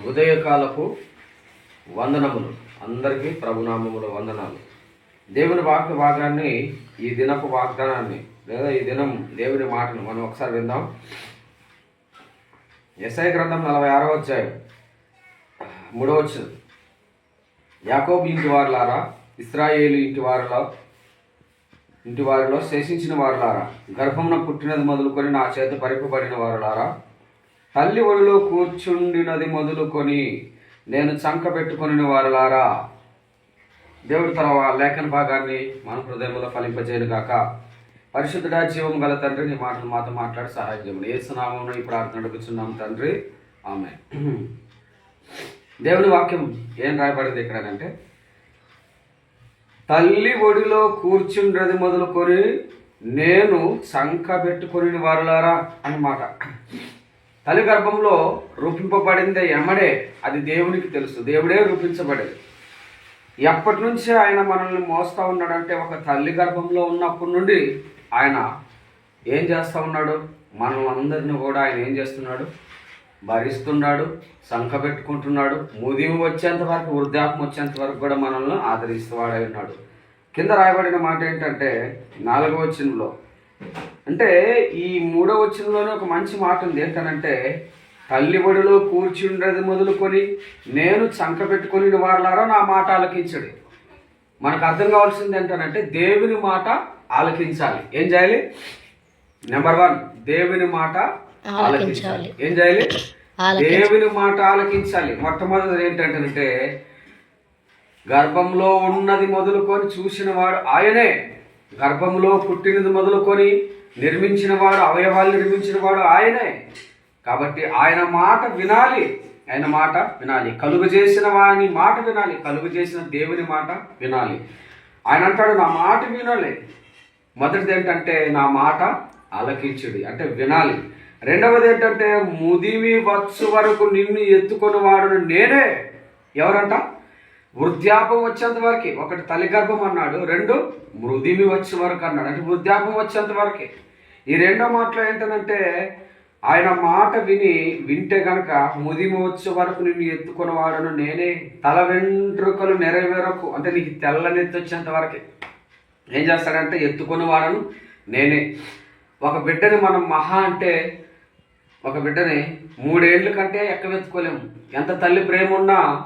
ఉదయకాలపు వందనములు. అందరికీ ప్రభునామముల వందనాలు. దేవుని వాక్య భాగాన్ని ఈ దినపు వాగ్దానాన్ని లేదా ఈ దినం దేవుని మాటను మనం ఒకసారి విందాం. ఎస్ఐ గ్రంథం నలభై ఆరో అధ్యాయం మూడో వచ్చిన యాకోబు ఇంటి వారులారా ఇస్రాయేలు ఇంటి వారిలో ఇంటి వారిలో శేషించిన వారులారా గర్భమున పుట్టినది మొదలుకొని నా చేత పరిపబడిన వారులారా తల్లి ఒడిలో కూర్చుండినది మొదలుకొని నేను చంక పెట్టుకుని వారులారా దేవుడు తన లేఖన భాగాన్ని మన హృదయంలో ఫలింపజేయను గాక. పరిశుద్ధుడా జీవం గల తండ్రి నీ మాటలు మాతో మాట్లాడి సహాయం చేయమని ఏ సునామం ఈ ప్రార్థన అడుగుతున్నాం తండ్రి. ఆమె దేవుని వాక్యం ఏం రాయబడింది ఇక్కడ అంటే తల్లి ఒడిలో కూర్చుండ్రది మొదలుకొని నేను చంక పెట్టుకొని వారులారా అన్నమాట తల్లి గర్భంలో రూపింపబడిందే ఎమ్మడే అది దేవునికి తెలుసు. దేవుడే రూపించబడేది. ఎప్పటి నుంచి ఆయన మనల్ని మోస్తూ ఉన్నాడంటే ఒక తల్లి గర్భంలో ఉన్నప్పటి నుండి ఆయన ఏం చేస్తూ ఉన్నాడు? మనం అందరిని కూడా ఆయన ఏం చేస్తున్నాడు? భరిస్తున్నాడు సంఖ పెట్టుకుంటున్నాడు ముదిమి వచ్చేంత వరకు వృద్ధాపం వచ్చేంత వరకు కూడా మనల్ని ఆదరిస్తూ వాడై ఉన్నాడు. కింద రాయబడిన మాట ఏంటంటే నాలుగవచనంలో అంటే ఈ మూడవ వచనంలోనే ఒక మంచి మాట ఉంది. ఏంటనంటే తల్లి ఒడిలో కూర్చుండేది మొదలుకొని నేను చంక పెట్టుకొని వారలారా నా మాట ఆలకించడు. మనకు అర్థం కావాల్సింది ఏంటనంటే దేవుని మాట ఆలకించాలి. ఏం చేయాలి? నెంబర్ వన్ దేవుని మాట ఆలకించాలి. ఏం చేయాలి? దేవుని మాట ఆలకించాలి. మొట్టమొదటి ఏంటంటే గర్భంలో ఉన్నది మొదలుకొని చూసిన వాడు ఆయనే. గర్భంలో పుట్టినది మొదలుకొని నిర్మించిన వాడు అవయవాలు నిర్మించిన వాడు ఆయనే. కాబట్టి ఆయన మాట వినాలి. ఆయన మాట వినాలి. కలుగు చేసిన వాని మాట వినాలి. కలుగు చేసిన దేవుని మాట వినాలి. ఆయన అంటాడు నా మాట వినాలి. మొదటిది ఏంటంటే నా మాట ఆలకించుడి. అంటే వినాలి. రెండవది ఏంటంటే ముదిమి వచ్చు వరకు నిన్ను ఎత్తుకొని వాడు నేనే. ఎవరంట? వృద్ధాపం వచ్చేంత వరకు. ఒకటి తల్లి గర్భం అన్నాడు రెండు మృదిమి వచ్చే వరకు అన్నాడు. అంటే వృద్ధాపం వచ్చేంత వరకే. ఈ రెండో మాటలో ఏంటంటే ఆయన మాట విని వింటే గనక ముదిమి వచ్చే వరకు నిన్ను ఎత్తుకొని వాడను నేనే తల వెంట్రుకలు నెరవేరకు. అంటే నీకు తెల్లనెత్తి వచ్చేంత వరకే. ఏం చేస్తాడంటే ఎత్తుకొని వాడను నేనే. ఒక బిడ్డని మనం మహా అంటే ఒక బిడ్డని మూడేండ్ల కంటే ఎక్కవెత్తుకోలేము ఎంత తల్లి ప్రేమ ఉన్నా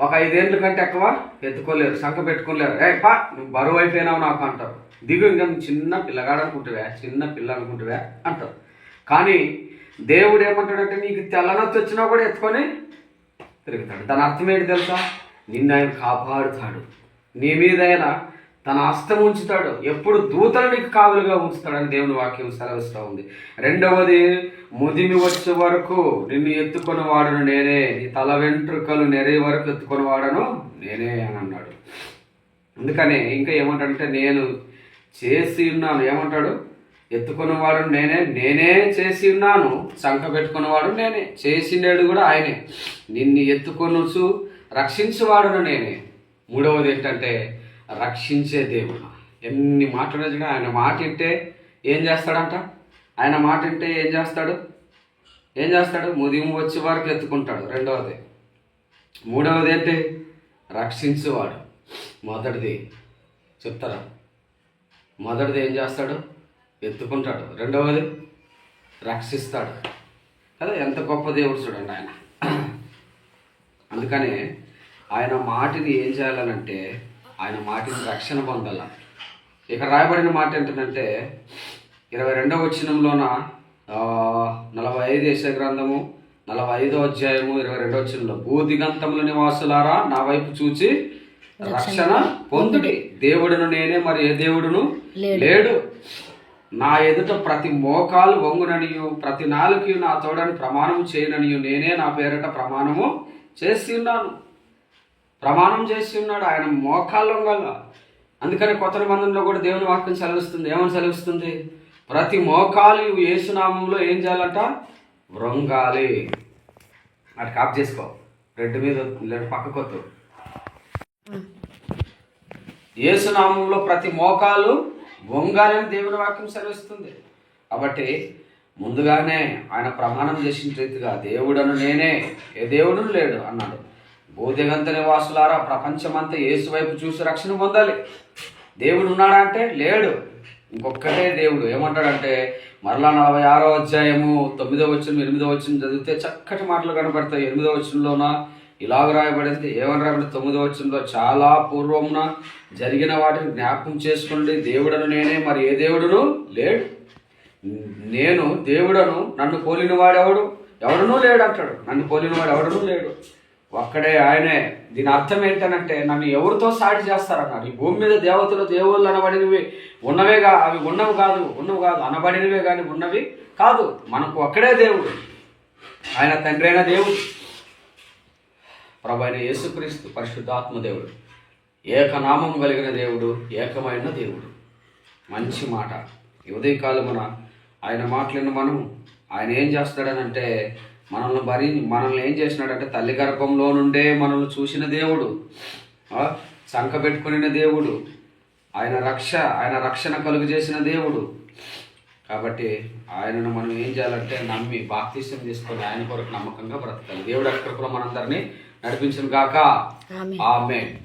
ఒక ఐదేళ్ళ కంటే ఎక్కువ ఎత్తుకోలేరు సంఖ పెట్టుకోలేరు. ఏ పా నువ్వు బరువు అయిపోయినావు నాకు అంటారు. దిగు ఇంకా చిన్న పిల్లగాడు అనుకుంటువే చిన్న పిల్ల అనుకుంటువే అంటారు. కానీ దేవుడు ఏమంటాడంటే నీకు తెల్లనొత్తి వచ్చినా కూడా ఎత్తుకొని తిరుగుతాడు. దాని అర్థం ఏంటి తెలుసా? నిన్ను ఆయన కాపాడుతాడు. నీ మీద ఆయన తన హస్తం ఉంచుతాడు. ఎప్పుడు దూతలని కావులుగా ఉంచుతాడని దేవుని వాక్యం సెలవిస్తూ ఉంది. రెండవది ముదిమి వచ్చే వరకు నిన్ను ఎత్తుకొని వాడను నేనే. నీ తల వెంట్రుకలు నెరే వరకు ఎత్తుకొని వాడను నేనే అని అన్నాడు. అందుకనే ఇంకా ఏమంటాడంటే నేను చేసి ఉన్నాను. ఏమంటాడు? ఎత్తుకున్నవాడు నేనే. నేనే చేసి ఉన్నాను. సంఖ పెట్టుకున్నవాడు నేనే. చేసినాడు కూడా ఆయనే. నిన్ను ఎత్తుకొనుచు రక్షించువాడును నేనే. మూడవది ఏంటంటే రక్షించే దేవుడు. ఎన్ని మాటలు ఆయన మాటింటే ఏం చేస్తాడంట? ఆయన మాటింటే ఏం చేస్తాడు? ఏం చేస్తాడు? ముదిము వచ్చే వరకు ఎత్తుకుంటాడు. రెండవది. మూడవది ఏంటి? రక్షించేవాడు. మొదటిది. చెప్తారా? మొదటిది ఏం చేస్తాడు? ఎత్తుకుంటాడు. రెండవది రక్షిస్తాడు. కదా ఎంత గొప్ప దేవుడు చూడండి ఆయన. అందుకనే ఆయన మాటిని ఏం చేయాలనంటే ఆయన మాటిని రక్షణ పొందాల. ఇక్కడ రాయబడిన మాట ఏంటంటే ఇరవై రెండవ వచనంలోన ఆ, నలభై ఐదు యశ గ్రంథము నలభై ఐదో అధ్యాయము ఇరవై రెండవ వచనంలో భూదిగంతముల నివాసులారా నా వైపు చూచి రక్షణ పొందుడి. దేవుడును నేనే మరి ఏ దేవుడును? లేడు. నా ఎదుట ప్రతి మోకాలు వంగుననియు ప్రతి నాలుగు నా తోడని ప్రమాణము చేయననియు నేనే నా పేరట ప్రమాణము చేసి ఉన్నాను. ప్రమాణం చేసి ఉన్నాడు. ఆయన మోకాళ్ళం వల్ల అందుకని కొత్త నిబంధనలో కూడా దేవుని వాక్యం సెలవిస్తుంది. ఏమని సెలవిస్తుంది? ప్రతి మోకాలు ఏసునామంలో ఏం చేయాలంట? వృంగాలి. అటు కాప్ చేసుకో. రెడ్ మీద లేదా పక్కకొద్దు యేసునామంలో ప్రతి మోకాలు వంగాలని దేవుని వాక్యం సెలవిస్తుంది. కాబట్టి ముందుగానే ఆయన ప్రమాణం చేసిన రీతిగా దేవుడను నేనే ఏ దేవుడు లేడు అన్నాడు. భూదిగంత నివాసులారా ప్రపంచమంతా యేసు వైపు చూసి రక్షణ పొందాలి. దేవుడు ఉన్నాడా అంటే లేడు. ఇంకొక్కటే దేవుడు ఏమంటాడంటే మరలా నలభై ఆరో అధ్యాయము తొమ్మిదో వచ్చిన ఎనిమిదో వచ్చిన చదివితే చక్కటి మాటలు కనబడతాయి ఎనిమిదో వచ్చినలోన ఇలాగ రాయబడింది. ఏమని రాయబడింది? తొమ్మిదో వచ్చిందో చాలా పూర్వమున జరిగిన వాటిని జ్ఞాపకం చేసుకోండి. దేవుడను నేనే మరి ఏ దేవుడును? లేడు. నేను దేవుడను నన్ను పోలిన వాడెవడు ఎవడనూ లేడు అంటాడు. నన్ను పోలిన వాడు ఎవడనూ లేడు. ఒక్కడే ఆయనే దీని అర్థం ఏంటనంటే నన్ను ఎవరితో సాటి చేస్తారన్నారు. ఈ భూమి మీద దేవతలు దేవుళ్ళు అనబడినవి ఉన్నవేగా అవి ఉన్నవి కాదు ఉన్నవి కాదు అనబడినవే కానీ ఉన్నవి కాదు. మనకు ఒక్కడే దేవుడు. ఆయన తండ్రి అయిన దేవుడు. ప్రభు అయిన యేసుక్రీస్తు పరిశుద్ధాత్మ దేవుడు. ఏకనామం కలిగిన దేవుడు ఏకమైన దేవుడు. మంచి మాట. ఉదయకాలమున ఆయన మాటలను మనం ఆయన ఏం చేస్తాడనంటే మనల్ని భరి మనల్ని ఏం చేసినాడంటే తల్లి గర్భంలో నుండే మనల్ని చూసిన దేవుడు. ఆ, చంక పెట్టుకుని దేవుడు. ఆయన రక్ష ఆయన రక్షణ కలుగు చేసిన దేవుడు. కాబట్టి ఆయనను మనం ఏం చేయాలంటే నమ్మి బాప్తీసం తీసుకొని ఆయన కొరకు నమ్మకంగా బ్రతకాలి. దేవుడు అక్కడ మనందరినీ నడిపించిన గాక. ఆమె